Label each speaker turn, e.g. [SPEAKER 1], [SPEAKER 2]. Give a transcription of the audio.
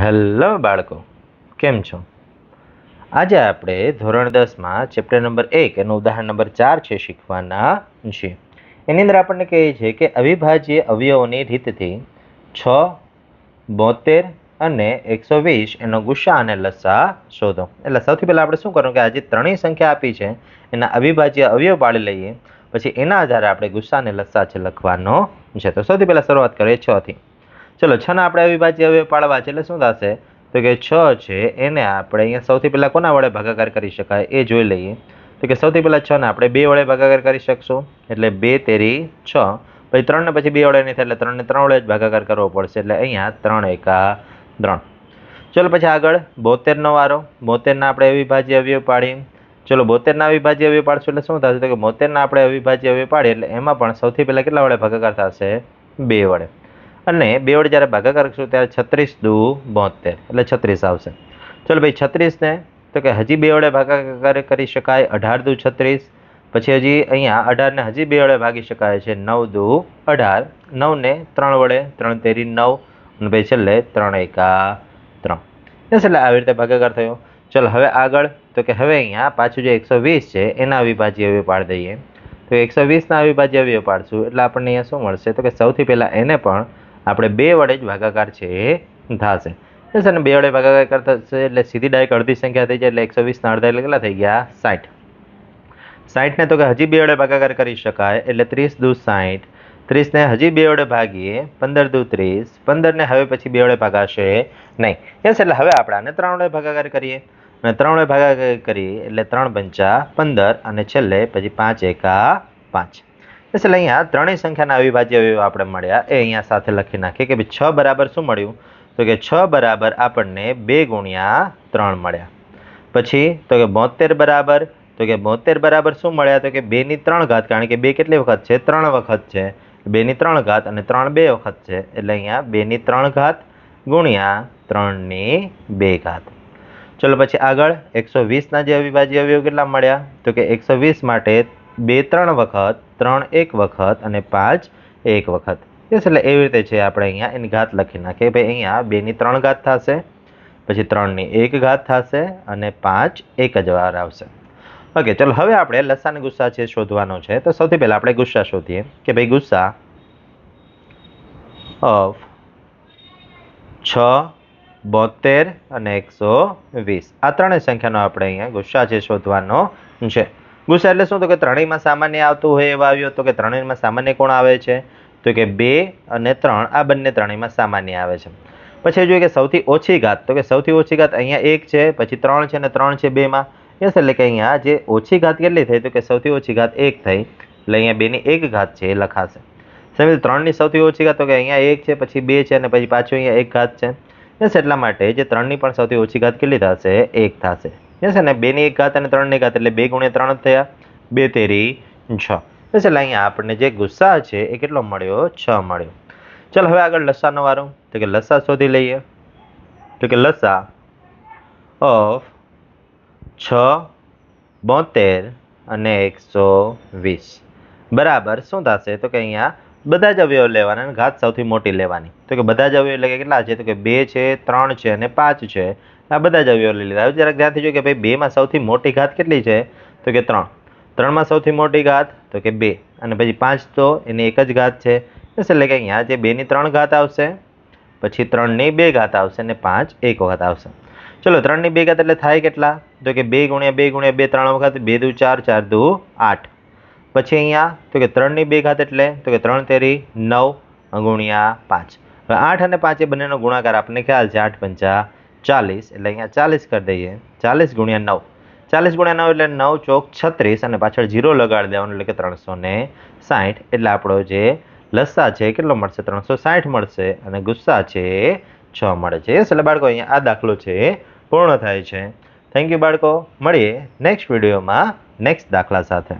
[SPEAKER 1] Hello બાળકો, કેમ છો? આજે આપણે ધોરણ દસમાં ચેપ્ટર નંબર એક એનું ઉદાહરણ નંબર ચાર છે શીખવાના છીએ. એની અંદર આપણને કહે છે કે અવિભાજ્ય અવયવોની રીતથી છ, બોતેર અને એકસો વીસ એનો ગુસ્સા અને લસા શોધો. એટલે સૌથી પહેલાં આપણે શું કરવું કે આજે ત્રણેય સંખ્યા આપી છે, એના અવિભાજ્ય અવયવ પાડી લઈએ, પછી એના આધારે આપણે ગુસ્સા અને લસા છે લખવાનો છે. તો સૌથી પહેલાં શરૂઆત કરીએ છથી ચલો, છ ના આપણે અવિભાજ્ય હવે પાડવા છે, એટલે શું થશે? તો કે છ છે, એને આપણે અહીંયા સૌથી પહેલાં કોના વડે ભાગાકાર કરી શકાય એ જોઈ લઈએ. તો કે સૌથી પહેલાં છ ને આપણે બે વડે ભાગાકાર કરી શકશું, એટલે બે તેરી છ. પછી ત્રણને પછી બે વડે નહીં થાય, એટલે ત્રણને ત્રણ વડે જ ભાગાકાર કરવો પડશે, એટલે અહીંયા ત્રણ એકા ત્રણ. ચલો, પછી આગળ બોતેરનો વારો. બોતેરના આપણે અવિભાજ્ય અવયવ પાડીએ. ચલો, બોતેરના અવિભાજ્ય અવયવ પાડશું, એટલે શું થશે? તો કે બોતેરના આપણે અવિભાજ્ય અવયવ પાડીએ, એટલે એમાં પણ સૌથી પહેલાં કેટલા વડે ભાગાકાર થશે? બે વડે. અને બે વડે જ્યારે ભાગાકાર કરશું ત્યારે છત્રીસ દુ બોતેર, એટલે છત્રીસ આવશે. ચલો ભાઈ છત્રીસને, તો કે હજી બે વડે ભાગાકાર કરી શકાય અઢાર દુ છત્રીસ, પછી હજી અહીંયા અઢારને હજી બે વડે ભાગી શકાય છે નવ દુ અઢાર, નવને ત્રણ વડે ત્રણ તેરી નવ, અને ભાઈ છેલ્લે ત્રણ એકા ત્રણ. એટલે આવી રીતે ભાગાકાર થયો. ચલો હવે આગળ, તો કે હવે અહીંયા પાછું જે એકસો વીસ છે, એના અવિભાજ્ય અવયવ પાડી દઈએ. તો એકસો વીસના અવિભાજ્ય અવયવ પાડશું, એટલે આપણને અહીંયા શું મળશે? તો કે સૌથી પહેલાં એને પણ આપણે બે વડે જ ભાગાકાર છે એ થશે. બસ અને બે વડે ભાગાકાર કરતા એટલે સીધી ડાયરેક્ટ અડધી સંખ્યા થઈ જાય એટલે એકસો વીસના અડધા એટલે કેટલા થઈ ગયા? સાઠ સાઠને તો કે હજી બે વડે ભાગાકાર કરી શકાય એટલે ત્રીસ દુ સાઠ ત્રીસને હજી બે વડે ભાગીએ, પંદર દુ ત્રીસ. પંદરને હવે પછી બે વડે ભાગાશે નહીં. યસ એટલે હવે આપણે આને ત્રણ વડે ભાગાકાર કરીએ. અને ત્રણ વડે ભાગાકાર કરીએ એટલે ત્રણ પંચા પંદર અને છેલ્લે પછી પાંચ એકા પાંચ. એટલે અહીંયા ત્રણેય સંખ્યાના અવિભાજ્ય અવયવ આપણે મળ્યા. એ અહીંયા સાથે લખી નાખીએ કે ભાઈ છ બરાબર શું મળ્યું? તો કે છ બરાબર આપણને બે ગુણ્યા ત્રણ મળ્યા. પછી તો કે બોતેર બરાબર, તો કે બોતેર બરાબર શું મળ્યા? તો કે બેની ત્રણ ઘાત, કારણ કે બે કેટલી વખત છે? ત્રણ વખત છે. બેની ત્રણ ઘાત અને ત્રણ બે વખત છે. એટલે અહીંયા બેની ત્રણ ઘાત ગુણ્યા ત્રણની બે ઘાત. ચલો પછી આગળ એકસો વીસના જે અવિભાજ્ય અવયવ કેટલા મળ્યા? તો કે એકસો વીસ માટે બે, ત્રણ વખત, ત્રણ એક વખત અને પાંચ એક વખત. યસ, એટલે એવી રીતે છે આપણે અહીંયા એની ઘાત લખી નાખીએ. ભાઈ, અહીંયા બેની ત્રણ ઘાત થશે, પછી ત્રણની એક ઘાત થશે અને પાંચ એક જ વાર આવશે. ઓકે ચલો, હવે આપણે લસાને ગુસ્સા છે શોધવાનો છે. તો સૌથી પહેલાં આપણે ગુસ્સા શોધીએ કે ભાઈ, ગુસ્સા ઓફ છ, બોતેર અને એકસો વીસ. આ ત્રણેય સંખ્યાનો આપણે અહીંયા ગુસ્સા છે શોધવાનો છે. ગુસ્સા એટલે શું? તો કે ત્રણેયમાં સામાન્ય આવતું હોય એવા આવ્યો તો કે ત્રણેયમાં સામાન્ય કોણ આવે છે? તો કે બે અને ત્રણ. આ બંને ત્રણેયમાં સામાન્ય આવે છે. પછી જોઈએ કે સૌથી ઓછી ઘાત. તો કે સૌથી ઓછી ઘાત અહીંયા એક છે, પછી ત્રણ છે અને ત્રણ છે બેમાં. યસ, એટલે કે અહીંયા જે ઓછી ઘાત કેટલી થઈ? તો કે સૌથી ઓછી ઘાત એક થઈ. એટલે અહીંયા બેની એક ઘાત છે એ લખાશે. સમજ ત્રણની સૌથી ઓછી ઘાત તો કે અહીંયા એક છે, પછી બે છે અને પછી પાછું અહીંયા એક ઘાત છે. યસ, એટલા માટે જે ત્રણની પણ સૌથી ઓછી ઘાત કેટલી થશે? એક થશે. યસ ને બેની એક ઘાત અને ત્રણની ઘાત એટલે બે ગુણ્યા ત્રણ થયા. બે તેરી છ. બસ એટલે અહીંયા આપણને જે ગુસ્સા છે એ કેટલો મળ્યો? છ મળ્યો. ચાલો હવે આગળ લસાનો વારો તો કે લસા શોધી લઈએ. તો કે લસા ઓફ છ બોતેર અને એકસો વીસ. બરાબર, શું થશે? તો કે અહીંયા બધા જ અવયવ લેવાના અને ઘાત સૌથી મોટી લેવાની. તો કે બધા જ અવયવ એટલે કેટલા છે? તો કે બે છે, ત્રણ છે અને પાંચ છે. આ બધા જ અવયવ લઈ લીધા. હવે જરાક ધ્યાનથી જોઈએ કે ભાઈ બેમાં સૌથી મોટી ઘાત કેટલી છે? તો કે ત્રણ. ત્રણમાં સૌથી મોટી ઘાત, તો કે બે. અને પછી પાંચ તો એની એક જ ઘાત છે. એટલે કે અહીંયા જે બેની ત્રણ ઘાત આવશે, પછી ત્રણની બે ઘાત આવશે અને પાંચ એક વખત આવશે. ચલો, ત્રણની બે ઘાત એટલે થાય કેટલા? તો કે બે ગુણ્યા બે ગુણ્યા બે ત્રણ વખત, બે દુ ચાર ચાર દુ આઠ. પછી અહીંયા, તો કે ત્રણની બે ઘાત એટલે, તો કે ત્રણ તેરી નવ ગુણ્યા પાંચ. હવે આઠ અને પાંચ એ બંનેનો ગુણાકાર આપણને ખ્યાલ છે, આઠ પંચા ચાલીસ. એટલે અહીંયા ચાલીસ કરી દઈએ, ચાલીસ ગુણ્યા નવ. ચાલીસ ગુણ્યા નવ એટલે નવ ચોક છત્રીસ અને પાછળ જીરો લગાડી દેવાનું, એટલે કે ત્રણસો ને સાઠ. એટલે આપણો જે લસ્સા છે, કેટલો મળશે? ત્રણસો સાઠ મળશે અને ગુસ્સા છે, છ મળે છે. એટલે બાળકો, અહીંયા આ દાખલો છે, પૂર્ણ થાય છે. થેન્ક યુ બાળકો. મળીએ નેક્સ્ટ વિડીયોમાં નેક્સ્ટ દાખલા સાથે.